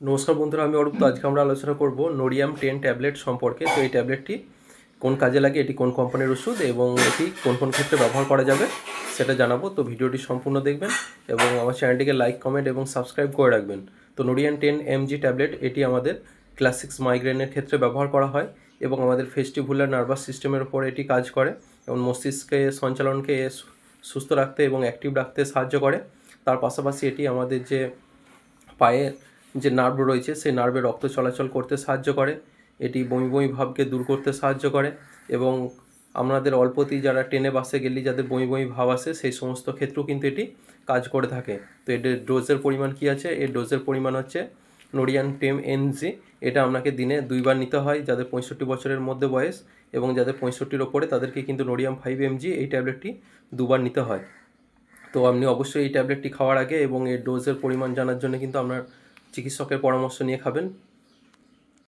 নমস্কার বন্ধুরা, আমি অরূপ। তো আজকে আমরা আলোচনা করব নোরিয়াম টেন ট্যাবলেট সম্পর্কে। তো এই ট্যাবলেটটি কোন কাজে লাগে, এটি কোন কোম্পানির ওষুধ এবং এটি কোন কোন ক্ষেত্রে ব্যবহার করা যাবে সেটা জানাব। তো ভিডিওটি সম্পূর্ণ দেখবেন এবং আমার চ্যানেলটিকে লাইক, কমেন্ট এবং সাবস্ক্রাইব করে রাখবেন। তো নোরিয়াম টেন এমজি ট্যাবলেট, এটি আমাদের ক্লাসিক্স মাইগ্রেনের ক্ষেত্রে ব্যবহার করা হয় এবং আমাদের ফেস্টিভুলার নার্ভাস সিস্টেমের উপর এটি কাজ করে এবং মস্তিষ্কে সঞ্চালনকে সুস্থ রাখতে এবং অ্যাক্টিভ রাখতে সাহায্য করে। তার পাশাপাশি এটি আমাদের যে পায়ের যে নার্ভ রয়েছে, সেই নার্ভে রক্ত চলাচল করতে সাহায্য করে। এটি বমি বমি ভাবকে দূর করতে সাহায্য করে এবং আমাদের অল্পতেই যারা ট্রেনে বাসে গেলে যাদের বমি বমি ভাব আসে, সেই সমস্ত ক্ষেত্রেও কিন্তু এটি কাজ করে থাকে। তো এটির ডোজের পরিমাণ কি আছে? এর ডোজের পরিমাণ হচ্ছে নোরিয়ান টেম এনজি। এটা আপনাকে দিনে দুইবার নিতে হয় যাদের পঁয়ষট্টি বছরের মধ্যে বয়স এবং যাদের পঁয়ষট্টির ওপরে তাদেরকে কিন্তু নোরিয়াম ফাইভ এমজি এই ট্যাবলেটটি দুবার নিতে হয়। তো আপনি অবশ্যই এই ট্যাবলেটটি খাওয়ার আগে এবং এর ডোজের পরিমাণ জানার জন্য কিন্তু আপনার চিকিৎসকের পরামর্শ নিয়ে খাবেন।